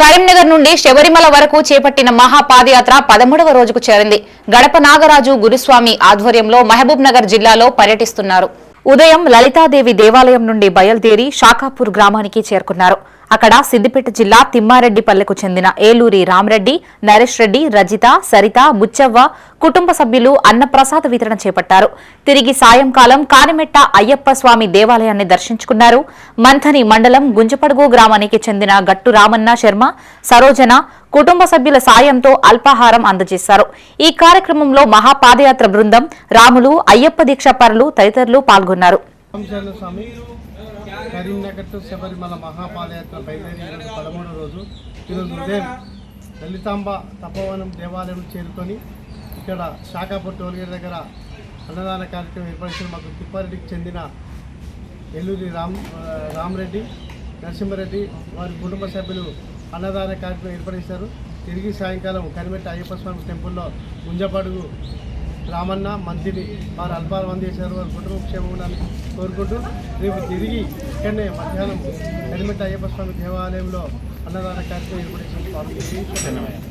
కరీంనగర్ నుండి శబరిమల వరకు చేపట్టిన మహా పాదయాత్ర పదమూడవ రోజుకు చేరింది. గడప నాగరాజు గురుస్వామి ఆధ్వర్యంలో మహబూబ్ నగర్ జిల్లాలో పర్యటిస్తున్నారు. ఉదయం లలితాదేవి దేవాలయం నుండి బయలుదేరి షాకాపూర్ గ్రామానికి చేరుకున్నారు. అక్కడ సిద్దిపేట జిల్లా తిమ్మారెడ్డిపల్లెకు చెందిన ఏలూరి రామరెడ్డి నరేష్ రెడ్డి రజిత సరిత బుచ్చవ్వ కుటుంబ సభ్యులు అన్నప్రసాద వితరణ చేపట్టారు. తిరిగి సాయంకాలం కానిమెట్ట అయ్యప్ప స్వామి దేవాలయాన్ని దర్శించుకున్నారు. మంథని మండలం గుంజపడుగు గ్రామానికి చెందిన గట్టు రామన్న శర్మ సరోజన కుటుంబ సభ్యుల సాయంతో అల్పాహారం అందజేశారు. ఈ కార్యక్రమంలో మహాపాదయాత్ర బృందం రాములు అయ్యప్ప దీక్షాపరులు తదితరులు పాల్గొన్నారు. రామచంద్ర స్వామి కరీంనగర్ టు శబరిమల మహాపాదయాత్ర బయలుదేరి ఈరోజు పదమూడో రోజు ఈరోజు ఉదయం లలితాంబ తపోవనం దేవాలయం చేరుకొని ఇక్కడ శాఖాపూర్ టోల్గేట్ దగ్గర అన్నదాన కార్యక్రమం ఏర్పరిచిన మాకు తిప్పారెడ్డికి చెందిన ఎల్లూరి రామ్ రామరెడ్డి నరసింహారెడ్డి వారి కుటుంబ సభ్యులు అన్నదాన కార్యక్రమం ఏర్పరిస్తారు తిరిగి సాయంకాలం కనిమెట్టి అయ్యప్ప స్వామి టెంపుల్లో గుంజపడుగు రామన్న మంత్రిని వారు అల్పాలు మంది వారి కుటుంబ క్షేమం ఉండాలని కోరుకుంటూ రేపు తిరిగి ఇక్కడనే మధ్యాహ్నం హెల్మెట్ అయ్యప్ప స్వామి దేవాలయంలో అన్నదాన కార్యక్రమం ఏర్పడేసిన స్వామి ధన్యవాదాలు.